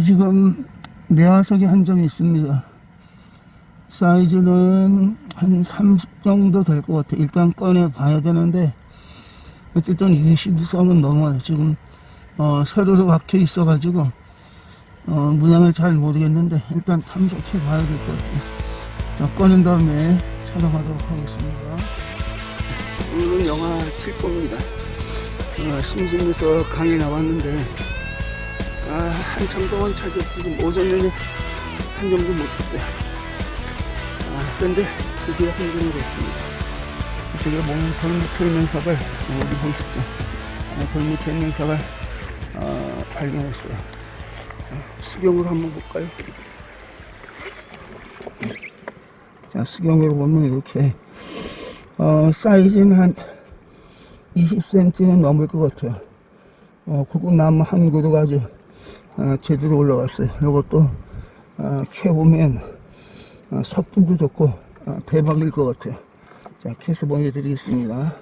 여기 지금 매화석이 한 점 있습니다. 사이즈는 한 30 정도 될 것 같아요. 일단 꺼내 봐야 되는데, 어쨌든 20 이상은 넘어요. 지금, 어, 세로로 박혀 있어가지고, 어, 모양을 잘 모르겠는데, 일단 탐색해 봐야 될 것 같아요. 자, 꺼낸 다음에 촬영하도록 하겠습니다. 오늘은 영하 7도입니다. 어, 심심해서 강에 나왔는데, 아, 한참 동안 찾아 지금 오전 내내 한 점도 못했어요. 아, 그런데 드디어 한 점이 됐습니다. 제가 보면 돌 밑에 있는 석을, 어, 여기 보시죠. 아, 돌 밑에 있는 석을, 어, 발견했어요. 자, 수경으로 한번 볼까요? 자, 수경으로 보면 이렇게, 어, 사이즈는 한 20cm는 넘을 것 같아요. 어, 굵은 나무 한 그루 가지고, 어, 제대로 올라갔어요. 이것도, 어, 캐보면, 어, 석분도 좋고, 어, 대박일 것 같아요. 자, 캐서 보여드리겠습니다.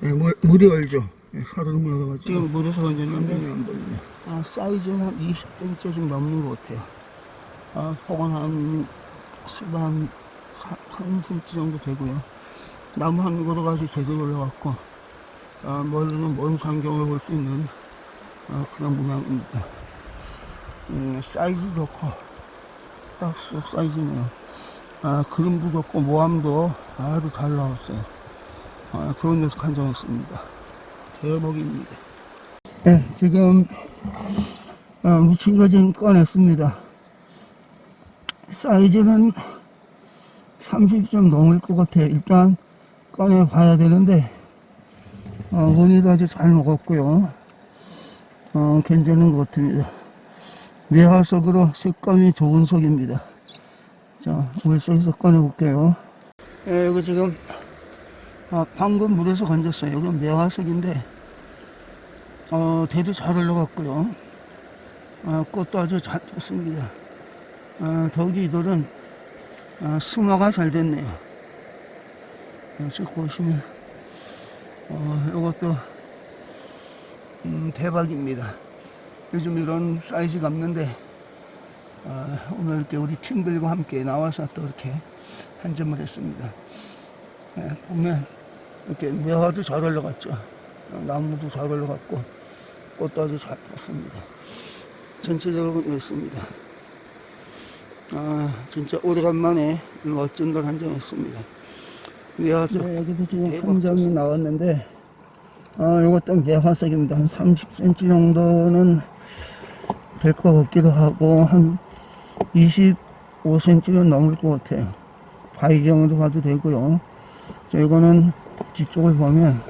네, 물, 물이 얼죠? 네, 살을 물어가지고. 지금 물에서 건졌는데, 보이네. 아, 사이즈는 한 20cm 좀 넘는 것 같아요. 아, 폭은 한, 수반 3cm 정도 되고요. 나무 한 그루 가지고 제대로 올라갔고, 아, 멀리는 먼 광경을 볼 수 있는 아, 그런 모양입니다. 음, 사이즈 좋고, 딱 수- 사이즈네요. 아, 그림도 좋고, 모함도 아주 잘 나왔어요. 아, 좋은 녀석 한정했습니다. 대박입니다. 네, 지금, 아, 묻힌 거 지금 꺼냈습니다. 사이즈는 30점 넘을 것 같아요. 일단 꺼내 봐야 되는데, 어, 원이도 아주 잘 먹었고요. 어, 괜찮은 것 같습니다. 매화석으로 색감이 좋은 속입니다. 자, 물속에서 꺼내볼게요. 예, 이거 지금, 아, 방금 물에서 건졌어요. 여기 매화석인데, 어, 대도 잘 올라갔고요. 아, 꽃도 아주 잘 폈습니다. 아, 덕이 이돌은, 아, 승화가 잘 됐네요. 아, 쭉 보시면, 어, 이것도, 음, 대박입니다. 요즘 이런 사이즈가 없는데, 아, 오늘 이렇게 우리 팀들과 함께 나와서 또 이렇게 한 점을 했습니다. 예, 보면, 이렇게 매화도 잘 올라갔죠. 어, 나무도 잘 올라갔고, 꽃도 아주 잘 폈습니다. 전체적으로 이렇습니다. 아, 진짜 오래간만에 멋진 걸 한 점 했습니다. 매화석. 네, 여기도 지금 한 점이 나왔는데, 아, 이것도 매화석입니다. 한 30cm 정도는 될 것 같기도 하고, 한 25cm는 넘을 것 같아요. 바위경으로 봐도 되고요. 자, 이거는 뒤쪽을 보면,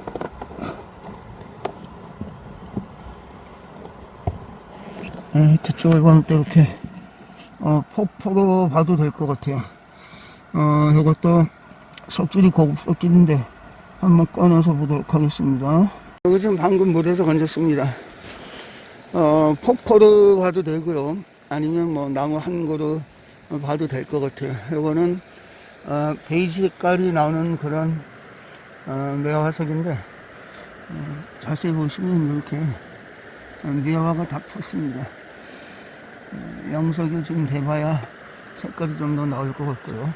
네, 뒤쪽을 보면 또 이렇게, 어, 폭포로 봐도 될 것 같아요. 어, 이것도 석줄이 고급 석줄인데, 한번 꺼내서 보도록 하겠습니다. 여기 지금 방금 물에서 건졌습니다. 어, 폭포로 봐도 되고요. 아니면 뭐 나무 한 그루 봐도 될 것 같아요. 이거는 어, 베이지 색깔이 나오는 그런 어, 매화석인데 어, 자세히 보시면 이렇게 어, 매화가 다 폈습니다. 어, 영석이 지금 돼봐야 색깔이 좀 더 나올 것 같고요.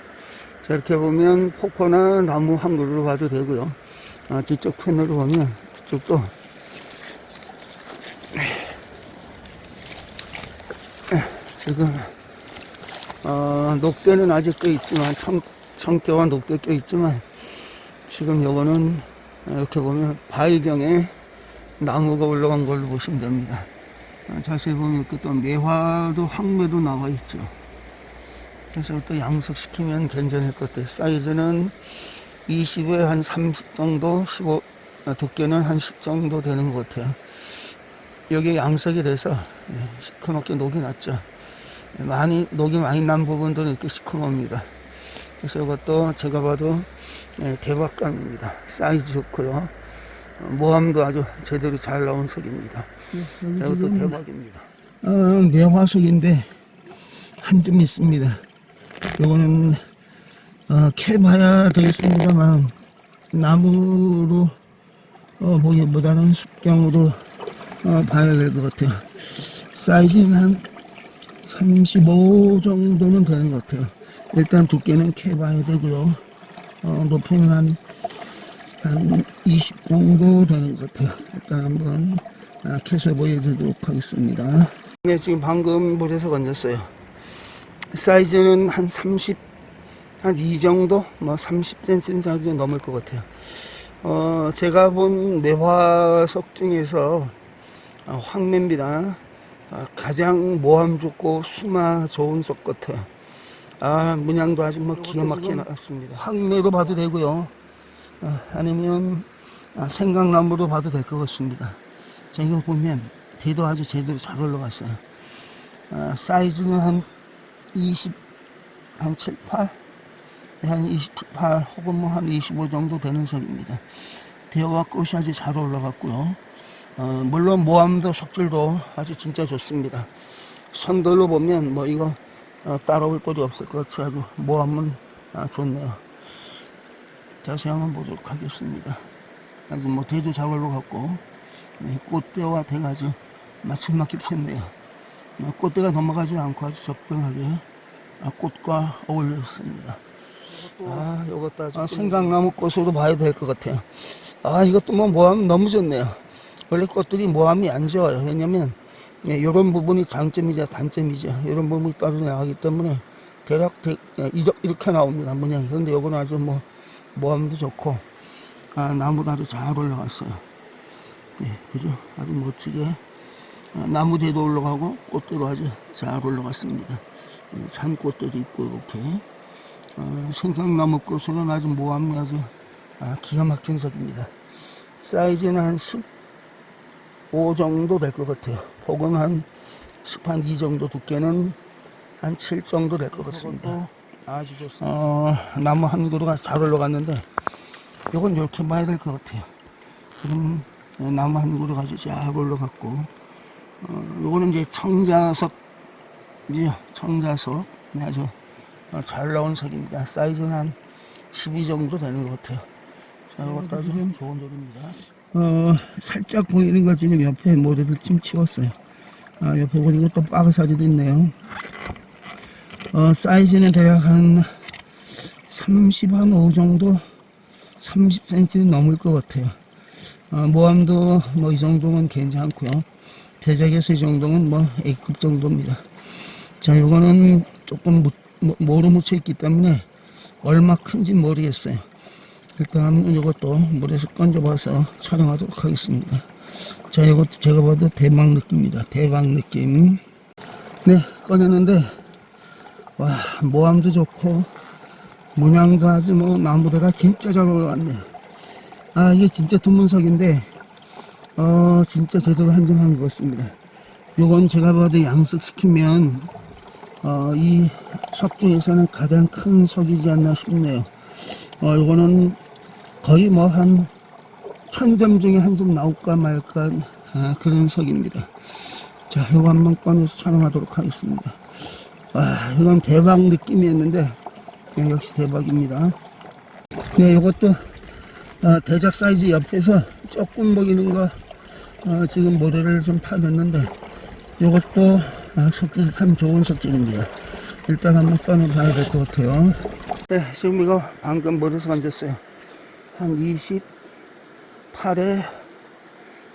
자, 이렇게 보면 폭포나 나무 한 그루로 봐도 되고요. 아, 뒤쪽 편으로 보면 뒤쪽도 지금 어, 녹대는 아직 껴 있지만 청, 청대와 녹대 껴 있지만 지금 요거는 이렇게 보면 바위경에 나무가 올라간 걸로 보시면 됩니다. 어, 자세히 보면 또 매화도 황매도 나와 있죠. 그래서 또 양석시키면 괜찮을 것 같아요. 사이즈는 20에 한 30 정도, 15, 아, 두께는 한 10 정도 되는 것 같아요. 여기 양석이 돼서 네, 시커멓게 녹이 났죠. 많이, 녹이 많이 난 부분들은 이렇게 시커멉니다. 그래서 이것도 제가 봐도 네, 대박감입니다. 사이즈 좋고요. 어, 모함도 아주 제대로 잘 나온 석입니다. 이것도 대박입니다. 어, 매화석인데 한 점 있습니다. 요거는 어, 캐봐야 되겠습니다만 나무로 어, 보기보다는 숲경으로 어, 봐야 될 것 같아요. 사이즈는 한 35 정도는 되는 것 같아요. 일단 두께는 캐봐야 되고요. 어, 높이는 한, 한 20 정도 되는 것 같아요. 일단 한번 아, 캐서 보여드리도록 하겠습니다. 네, 지금 방금 물에서 건졌어요. 사이즈는 한 30, 한 이 정도? 뭐 30cm 사이즈 넘을 것 같아요. 어, 제가 본 매화석 중에서 어, 황매입니다. 아, 가장 모함 좋고 수마 좋은 석 같아요. 아, 문양도 아주 뭐 기가 막히게 나왔습니다. 황매로 봐도 되고요. 아, 아니면 아, 생강나무로 봐도 될 것 같습니다. 자, 이거 보면 대도 아주 제대로 잘 올라갔어요. 아, 사이즈는 한 20, 한 7, 8? 네, 한28 혹은 뭐 한 25 정도 되는 석입니다. 대화와 꽃이 아주 잘 올라갔고요. 어, 물론 모함도 석질도 아주 진짜 좋습니다. 선들로 보면 뭐 이거 어, 따라올 곳이 없을 것 같이 아주 모함은 아, 좋네요. 다시 한번 보도록 하겠습니다. 아주 뭐 대도 잘 올라갔고 네, 꽃대와 대가 아주 맞춤맞게 폈네요. 어, 꽃대가 넘어가지 않고 아주 적당하게 아, 꽃과 어울려 있습니다. 아, 요것도 아주 아, 생강나무 꽃으로 봐야 될 것 같아요. 아, 이것도 뭐 모함 너무 좋네요. 원래 꽃들이 모함이 안 좋아요. 왜냐면 예, 이런 부분이 장점이자 단점이죠. 이런 부분이 떨어져나가기 때문에 대략 대, 예, 이렇- 이렇게 나옵니다. 모양이. 그런데 요거는 아주 뭐 모함도 좋고 아, 나무도 아주 잘 올라갔어요. 예, 그죠? 아주 멋지게 아, 나무 대도 올라가고 꽃대도 아주 잘 올라갔습니다. 예, 잔꽃대도 있고 이렇게 어, 생강나무 꽃으로는 아주 모함이 아주 아, 기가 막힌 색입니다. 사이즈는 한 15 정도 될 것 같아요. 폭은 한 10한 2 정도 두께는 한 7 정도 될 것 같습니다. 아주 좋습니다. 어, 나무 한 그루가 잘 올라갔는데 이건 이렇게 봐야 될 것 같아요. 그럼 어, 나무 한 그루가 아주 잘 올라갔고 어, 요거는 이제 청자석 이죠 청자석 네, 아주 어, 잘 나온 색입니다. 사이즈는 한 12 정도 되는 것 같아요. 자, 이것도 아주 좋은 돌입니다. 어, 살짝 보이는 거 지금 옆에 모래를 좀 치웠어요. 아, 옆에 보니까 또 빠그사리도 있네요. 어, 사이즈는 대략 한 30, 한 5 정도? 30cm는 넘을 것 같아요. 어, 모함도 뭐 이 정도면 괜찮고요. 대작에서 이 정도면 뭐 A급 정도입니다. 자, 요거는 조금 무, 모- 모로 묻혀 있기 때문에 얼마 큰지 모르겠어요. 일단 이것도 물에서 건져봐서 촬영하도록 하겠습니다. 자, 이것도 제가 봐도 대박 느낌입니다. 대박 느낌. 네, 꺼냈는데, 와, 모함도 좋고, 문양도 아주 뭐, 나무대가 진짜 잘 올라왔네. 아, 이게 진짜 두문석인데, 어, 진짜 제대로 한점한 것 같습니다. 요건 제가 봐도 양석시키면, 어, 이 석 중에서는 가장 큰 석이지 않나 싶네요. 어, 요거는 거의 뭐 한 천점 중에 한 점 나올까 말까 아, 그런 석입니다. 자, 요거 한번 꺼내서 촬영하도록 하겠습니다. 아, 이건 대박 느낌이었는데 네, 역시 대박입니다. 네, 요것도 아, 대작 사이즈 옆에서 조금 보이는 거 아, 지금 모래를 좀 파냈는데 요것도 아, 석질이 참 좋은 석질입니다. 일단 한번 꺼내봐야 될 것 같아요. 네, 지금 이거 방금 머리에서 건졌어요. 한 28에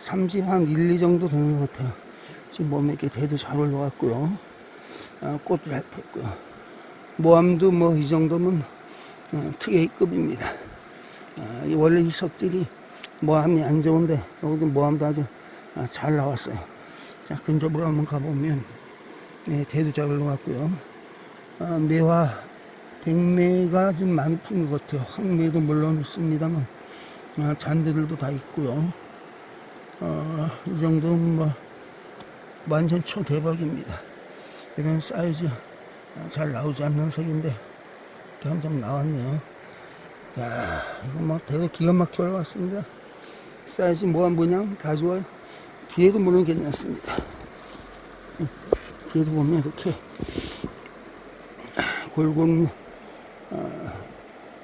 30, 한 1, 2 정도 되는 것 같아요. 지금 몸에 이렇게 대도 잘 올라갔고요. 아, 꽃도 잘 폈고요. 모함도 뭐 이 정도면 어, 특혜급입니다. 아, 이 원래 이 석질이 모함이 안 좋은데 여기서 모함도 아주 아, 잘 나왔어요. 자, 근접으로 한번 가보면 네, 대도 잘 올라갔고요. 아, 매화 백매가 좀 많이 핀 것 같아요. 황매도 물론 있습니다만 아, 잔디들도 다 있고요. 어, 이 정도면 뭐 완전 초대박입니다. 이런 사이즈 아, 잘 나오지 않는 색인데 한 점 나왔네요. 야, 이거 뭐 되게 기가 막히게 올라왔습니다. 사이즈 뭐냐 다 좋아요. 뒤에도 물론 괜찮습니다. 응, 뒤에도 보면 이렇게 굵은 어,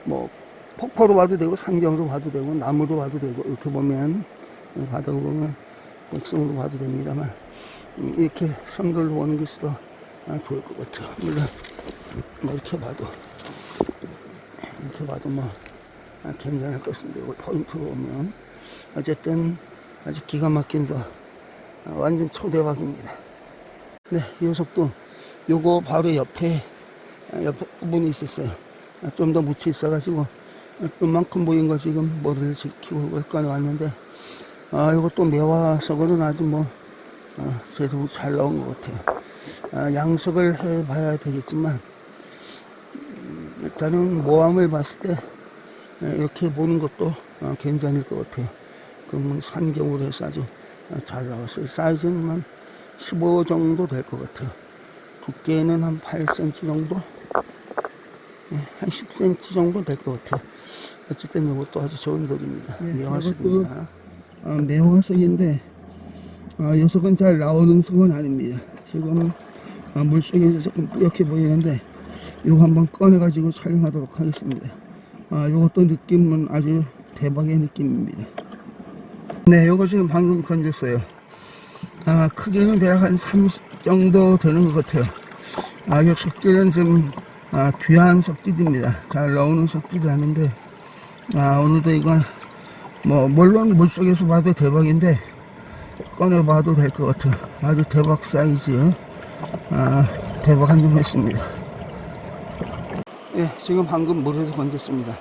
뭐 폭포로 봐도 되고 상경으로 봐도 되고 나무로 봐도 되고 이렇게 보면 예, 바닥으로 보면 백성으로 봐도 됩니다만 음, 이렇게 선글로 보는 것이 더 아, 좋을 것 같아요. 물론 뭐 이렇게 봐도 이렇게 봐도 뭐 아, 괜찮을 것인데 이걸 포인트로 보면 어쨌든 아주 기가 막힌 서 아, 완전 초대박입니다. 네, 이 녀석도 요거 바로 옆에 아, 옆에 부분이 있었어요. 좀 더 묻혀 있어가지고 이만큼 보인 거 지금 머리를 지키고 이걸 꺼내왔는데 아 이것도 매화석으로는 아주 뭐 어, 제대로 잘 나온 것 같아요. 아, 양석을 해봐야 되겠지만 음, 일단은 모함을 봤을 때 예, 이렇게 보는 것도 어, 괜찮을 것 같아요. 그러면 산경으로 해서 아주 어, 잘 나왔어요. 사이즈는 한15 정도 될 것 같아요. 두께는 한 8cm 정도? 예, 한 10cm 정도 될 것 같아요. 어쨌든 이것도 아주 좋은 돌입니다. 네, 매화석입니다. 아, 매화석인데 아, 녀석은 잘 나오는 석은 아닙니다. 지금 아, 물속에서 조금 뿌옇게 보이는데 이거 한번 꺼내가지고 촬영하도록 하겠습니다. 아, 이것도 느낌은 아주 대박의 느낌입니다. 네, 이거 지금 방금 건졌어요. 아, 크기는 대략 한 30 정도 되는 것 같아요. 아, 이 석기는 좀 아, 귀한 석기입니다. 잘 나오는 석기도 아닌데 아, 오늘도 이건 뭐 물론 물속에서 봐도 대박인데 꺼내봐도 될 것 같아요. 아주 대박 사이즈 아, 대박 한 점 했습니다. 예, 지금 방금 물에서 건졌습니다.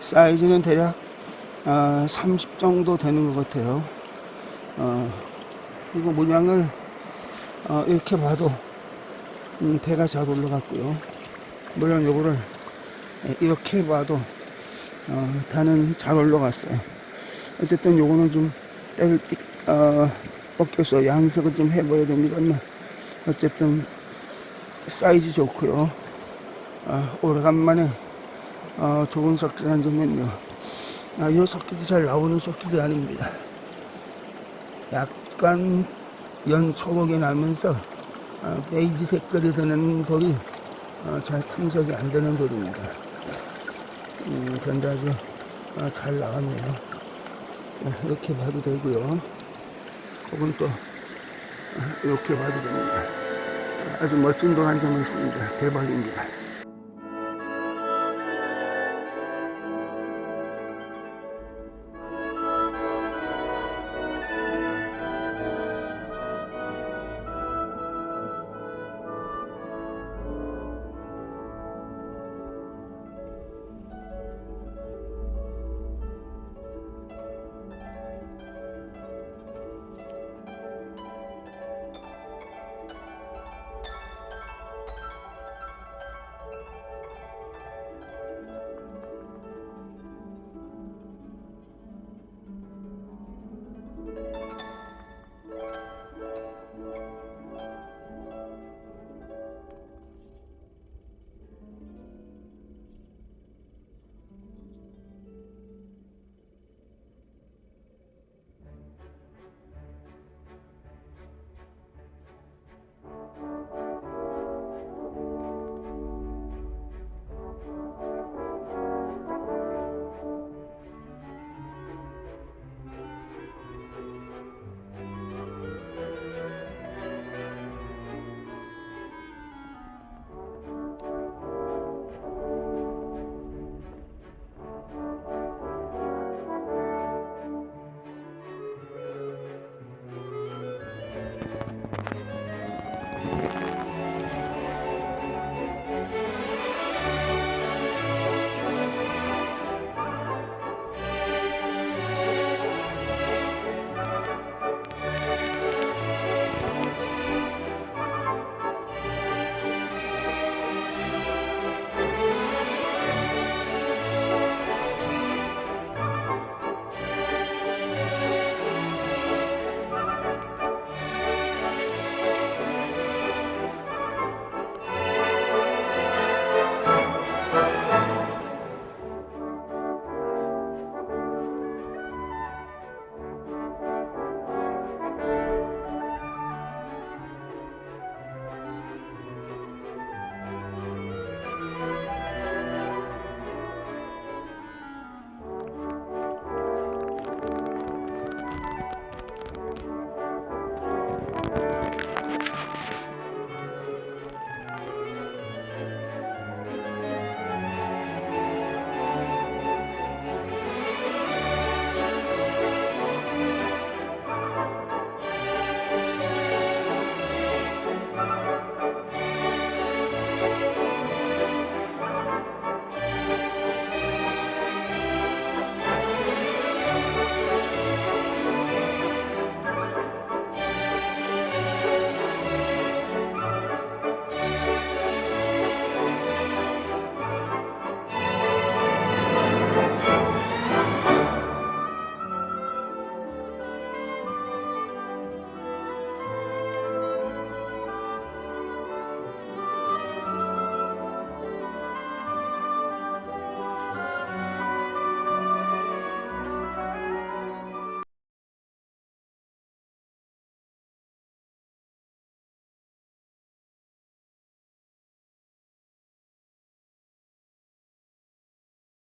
사이즈는 대략 아, 30 정도 되는 것 같아요. 어, 이거 모양을 어, 이렇게 봐도 음, 대가 잘 올라갔고요. 물론 요거를 예, 이렇게 봐도 어, 다는 잘 올라갔어요. 어쨌든 요거는 좀 때를 삑, 어, 벗겨서 양석을 좀 해봐야 됩니다만 어쨌든 사이즈 좋고요. 아, 오래간만에 어, 좋은 석기라는 점은요. 아, 이 석기도 잘 나오는 석기도 아닙니다. 약간 연초록이 나면서 어, 베이지 색깔이 드는 돌이 어, 잘 탐색이 안 되는 돌입니다. 음, 근데 아주 어, 잘 나왔네요. 어, 이렇게 봐도 되고요. 혹은 또 어, 이렇게 봐도 됩니다. 아주 멋진 돌 한 점 있습니다. 대박입니다.